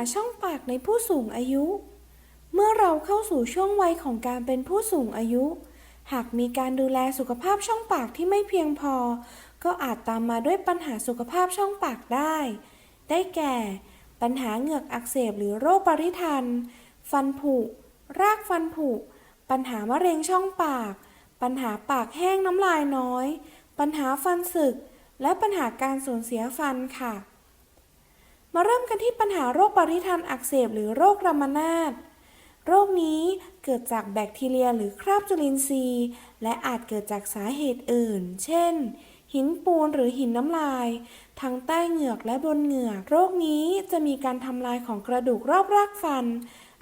าช่องปากในผู้สูงอายุ เมื่อเราเข้าสู่ช่วงวัยของการเป็นผู้สูงอายุ หากมีการดูแลสุขภาพช่องปากที่ไม่เพียงพอ ก็อาจตามมาด้วยปัญหาสุขภาพช่องปากได้ ได้แก่ ปัญหาเหงือกอักเสบหรือโรคปริทัน ฟันผุ รากฟันผุ ปัญหามะเร็งช่องปาก ปัญหาปากแห้งน้ำลายน้อย ปัญหาฟันสึก และปัญหาการสูญเสียฟันค่ะ มาเริ่มกันที่ปัญหาโรคปริทันอักเสบหรือโรครามานาตโรคนี้เกิดจากแบคทีเรียหรือคราบจุลินทรีย์ และอาจเกิดจากสาเหตุอื่น เช่น หินปูนหรือหินน้ำลายทางใต้เหงือกและบนเหงือก โรคนี้จะมีการทำลายของกระดูกรอบรากฟัน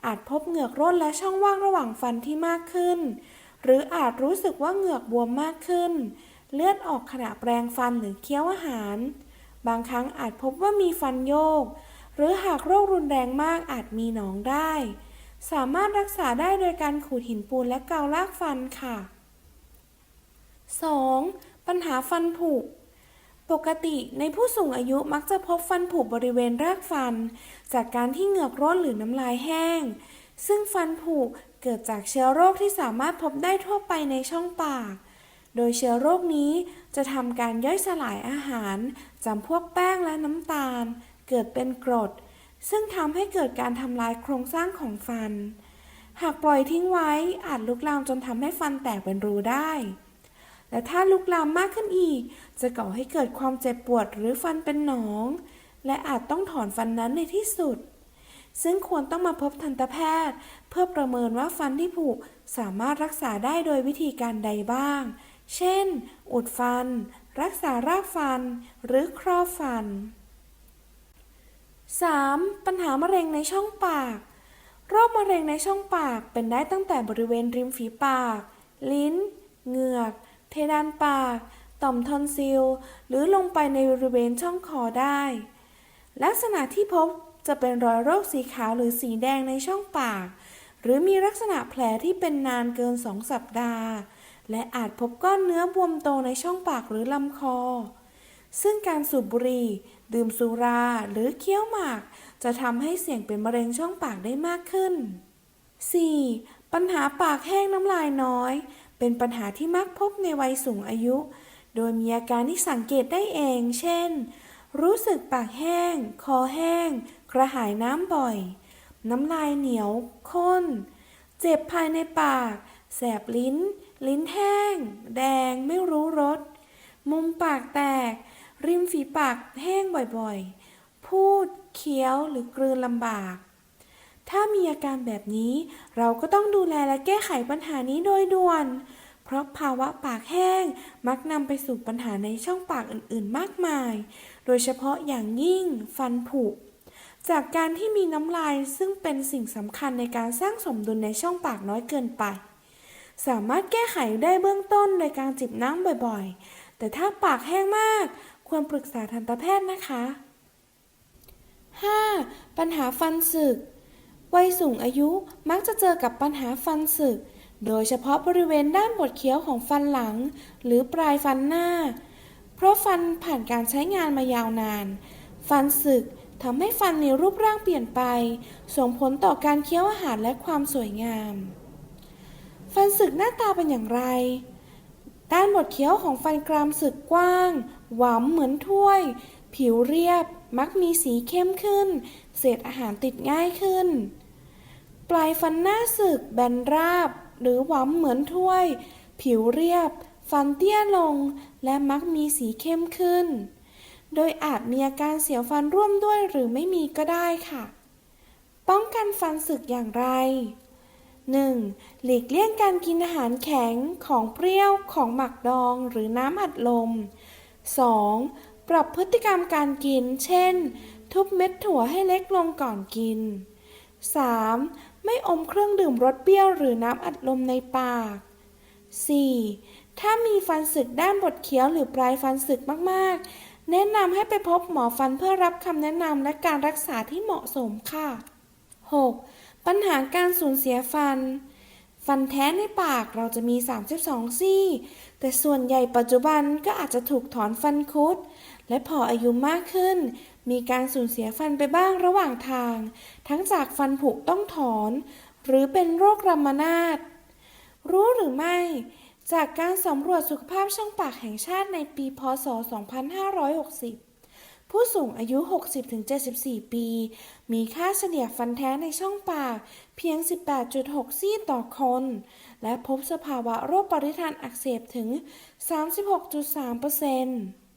อาจพบเหงือกร่นและช่องว่างระหว่างฟันที่มากขึ้น หรืออาจรู้สึกว่าเหงือกบวมมากขึ้น เลือดออกขณะแปรงฟันหรือเคี้ยวอาหาร บางครั้งอาจพบว่ามีฟันโยก หรือหากโรครุนแรงมากอาจมีหนองได้ สามารถรักษาได้โดยการขูดหินปูนและเกาลากฟันค่ะ 2. ปัญหาฟันผุ ปกติในผู้สูงอายุมักจะพบฟันผุบริเวณรากฟัน จากการที่เหงือกร่นหรือน้ำลายแห้ง ซึ่งฟันผุเกิดจากเชื้อโรคที่สามารถพบได้ทั่วไปในช่องปาก โดยเชื้อโรคนี้จะทำการย่อยสลายอาหารจำพวกแป้งและน้ำตาล เกิดเป็นกรด ซึ่งทำให้เกิดการทำลายโครงสร้างของฟัน หากปล่อยทิ้งไว้อาจลุกลามจนทำให้ฟันแตกเป็นรูได้ และถ้าลุกลามมากขึ้นอีก จะก่อให้เกิดความเจ็บปวดหรือฟันเป็นหนอง และอาจต้องถอนฟันนั้นในที่สุดซึ่งควรต้องมาพบทันตแพทย์ เพื่อประเมินว่าฟันที่ผุสามารถรักษาได้โดยวิธีการใดบ้าง เช่น อุดฟัน รักษารากฟัน หรือครอบฟัน 3. ปัญหามะเร็งในช่องปาก โรคมะเร็งในช่องปากเป็นได้ตั้งแต่บริเวณริมฝีปาก ลิ้น เหงือก เพดานปาก ต่อมทอนซิล หรือลงไปในบริเวณช่องคอได้ ลักษณะที่พบจะเป็นรอยโรคสีขาวหรือสีแดงในช่องปาก หรือมีลักษณะแผลที่เป็นนานเกินสองสัปดาห์ และอาจพบก้อนเนื้อบวมโตในช่องปากหรือลำคอ ซึ่งการสูบบุหรี่ดื่มสุราหรือเคี้ยวหมาก จะทำให้เสี่ยงเป็นมะเร็งช่องปากได้มากขึ้น 4. ปัญหาปากแห้งน้ำลายน้อย เป็นปัญหาที่มักพบในวัยสูงอายุ โดยมีอาการที่สังเกตได้เอง เช่น รู้สึกปากแห้ง คอแห้ง กระหายน้ำบ่อย น้ำลายเหนียว ข้น เจ็บภายในปาก แสบลิ้น ลิ้นแห้ง แดงไม่รู้รส มุมปากแตก ริมฝีปากแห้งบ่อยๆ พูดเคี้ยวหรือกลืนลำบาก ถ้ามีอาการแบบนี้ เราก็ต้องดูแลและแก้ไขปัญหานี้โดยด่วน เพราะภาวะปากแห้งมักนำไปสู่ปัญหาในช่องปากอื่นๆ มากมาย โดยเฉพาะอย่างยิ่งฟันผุจากการที่มีน้ำลายซึ่งเป็นสิ่งสำคัญในการสร้างสมดุลในช่องปากน้อยเกินไป สามารถแก้ไขได้เบื้องต้นโดยการจิบน้ำบ่อยๆ แต่ถ้าปากแห้งมาก ควรปรึกษาทันตแพทย์นะคะ 5. ปัญหาฟันสึก วัยสูงอายุมักจะเจอกับปัญหาฟันสึก โดยเฉพาะบริเวณด้านบดเคี้ยวของฟันหลัง หรือปลายฟันหน้า เพราะฟันผ่านการใช้งานมายาวนาน ฟันสึกทำให้ฟันมีรูปร่างเปลี่ยนไป ส่งผลต่อการเคี้ยวอาหารและความสวยงาม ฟันสึกหน้าตาเป็นอย่างไร ด้านบดเคี้ยวของฟันกรามสึกกว้าง หวำเหมือนถ้วย ผิวเรียบ มักมีสีเข้มขึ้น เศษอาหารติดง่ายขึ้น ปลายฟันหน้าสึกแบนราบ หรือหวำเหมือนถ้วย ผิวเรียบ ฟันเตี้ยลง และมักมีสีเข้มขึ้น โดยอาจมีอาการเสียวฟันร่วมด้วยหรือไม่มีก็ได้ค่ะ ป้องกันฟันสึกอย่างไร 1. หลีกเลี่ยงการกินอาหารแข็งของเปรี้ยวของหมักดองหรือน้ำอัดลม 2. ปรับพฤติกรรมการกิน เช่น ทุบเม็ดถั่วให้เล็กลงก่อนกิน 3. ไม่อมเครื่องดื่มรสเปรี้ยวหรือน้ำอัดลมในปาก 4. ถ้ามีฟันสึกด้านบดเคี้ยวหรือปลายฟันสึกมากๆ แนะนำให้ไปพบหมอฟันเพื่อรับคำแนะนำและการรักษาที่เหมาะสมค่ะ 6. ปัญหาการสูญเสียฟัน ฟันแท้ในปากเราจะมี 32 ซี่ แต่ส่วนใหญ่ปัจจุบันก็อาจจะถูกถอนฟันคุด และพออายุมากขึ้น มีการสูญเสียฟันไปบ้างระหว่างทาง ทั้งจากฟันผุต้องถอน หรือเป็นโรครัมนาตรู้หรือไม่จากการสำรวจสุขภาพช่องปากแห่งชาติในปี พศ 2560 ผู้สูงอายุ 60-74 ปี มีค่าเฉลี่ยฟันแท้ในช่องปากเพียง 18.6 ซี่ต่อคน และพบสภาวะโรคปริทานอักเสบถึง 36.3%